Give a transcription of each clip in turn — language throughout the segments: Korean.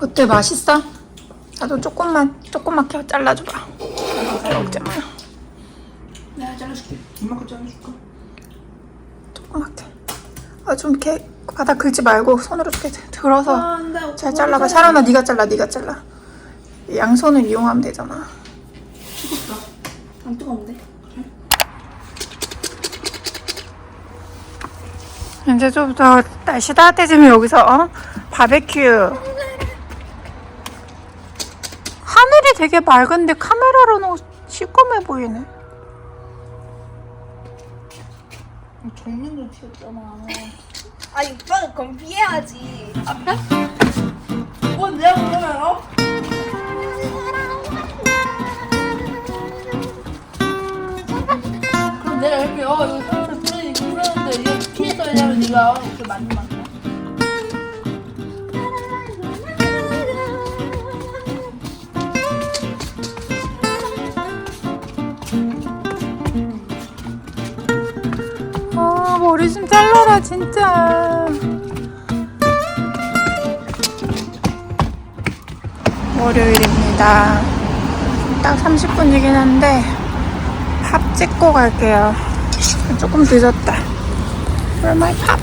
어때 맛있어? 나도 조금만 조그맣게 잘라줘봐. 잘 먹자 마. 내가 잘라줄게. 이만큼 잘라줄까? 조그맣게. 아좀 이렇게 바닥 긁지 말고 손으로 이렇게 들어서 아, 잘 잘라봐. 샤론아 네가 잘라 네가 잘라. 양손을 이용하면 되잖아. 뜨겁다. 안 뜨거운데? 그래? 이제 좀 더 날씨 따뜻해지면 여기서 어? 바베큐. 되게 맑은데 카메라로는 시꺼매 보이네. 정면으로 튀었잖아. 아, 오빠는 그럼 피해야지. 아, 그 진짜. 월요일입니다. 딱 30분이긴 한데 밥 찍고 갈게요. 조금 늦었다. Where my pop?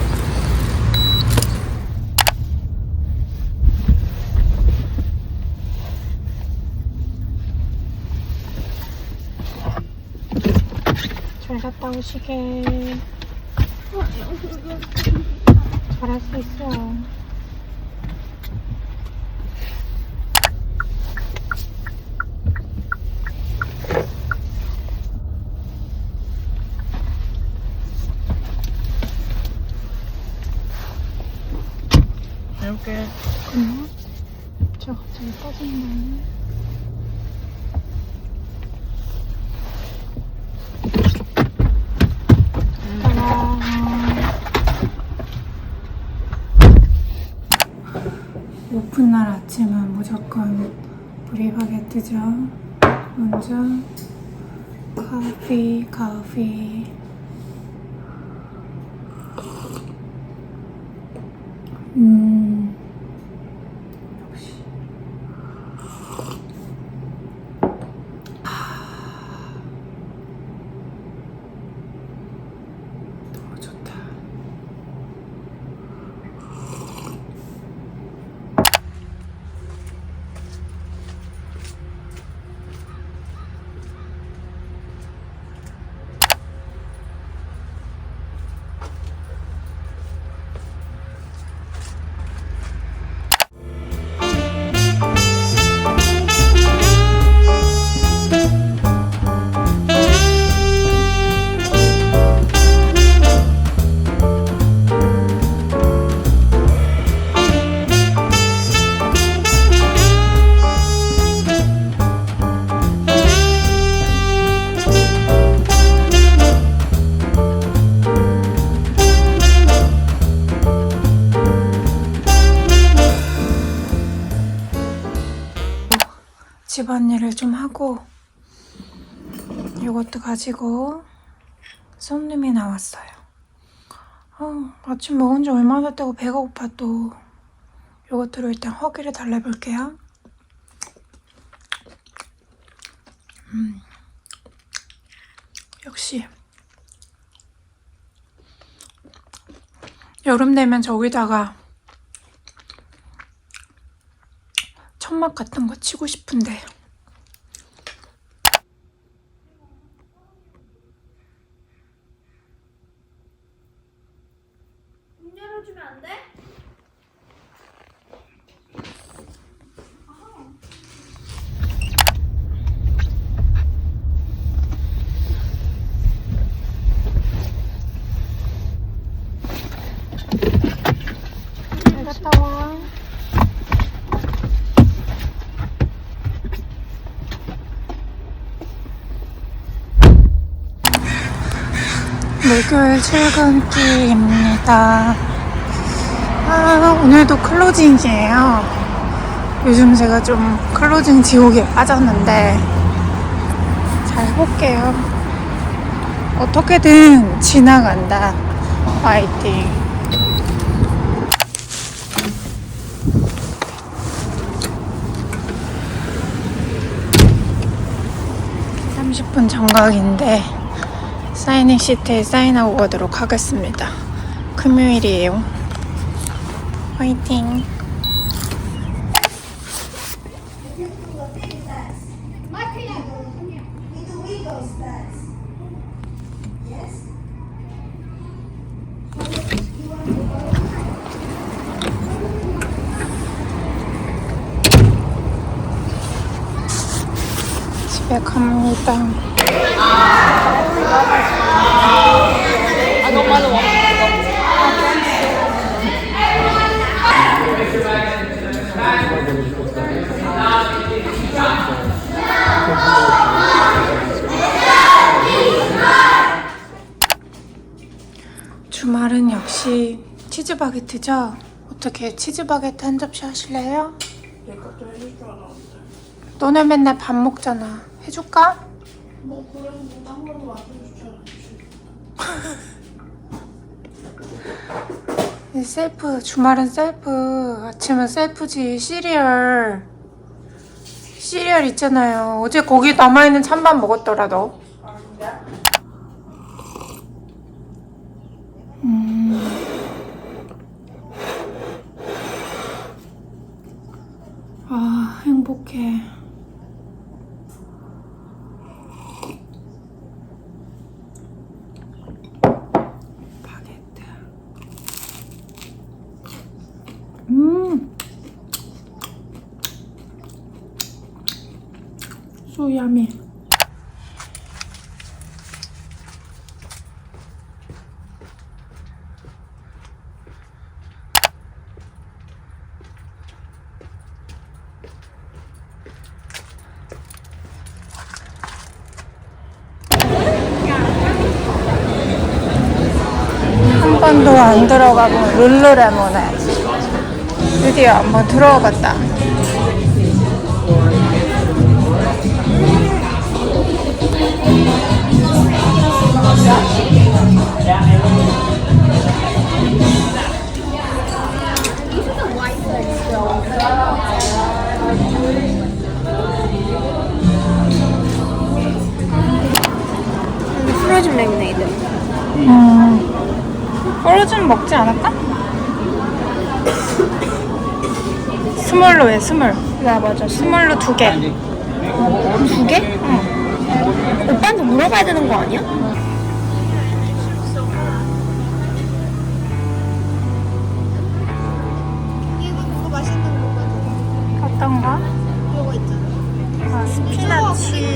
잘 갔다 오시게. 잘할 수 있어. 이렇게. 잠깐만. 저 갑자기 빠졌네. 짜란. 오픈 날 아침은 무조건 브리바게뜨죠. 먼저 커피, 커피. 음. 집안일을 좀 하고 이것도 가지고 손님이 나왔어요. 어, 아침 먹은 지 얼마 나 됐다고 배가 고파 또. 이것들을 일단 허기를 달래볼게요. 음, 역시 여름 되면 저기다가 천막 같은 거 치고 싶은데 목요일 출근길입니다. 아, 오늘도 클로징이에요. 요즘 제가 좀 클로징 지옥에 빠졌는데 잘 볼게요. 어떻게든 지나간다. 파이팅. 30분 정각인데 사인회 시트에 사인하고 가도록 하겠습니다. 금요일이에요. 화이팅! 집에 갑니다. 주말은 역시 치즈 바게트죠? 어떻게 치즈 바게트 한 접시 하실래요? 너네 맨날 밥 먹잖아. 해줄까? 뭐 뭐한 번도 만들어주지 않았지. 이 셀프 주말은 셀프 아침은 셀프지 시리얼 시리얼 있잖아요 어제 거기 남아있는 찬밥 먹었더라 너 음. 아 행복해 음. 소야미. 한 번도 안 들어가본 룰루레몬에 드디어 한번 들어가 봤다. 프로즌 레모네이드. 음, 프로즌 먹지 않을까? 스몰로 해, 스몰. 나 맞아. 스몰로 두 개. 두 개? 응. 오빠한테 물어봐야 되는 거 아니야? 이거 그거 맛있는 거거든. 어떤 거? 이거 있잖아. 아, 스피나치.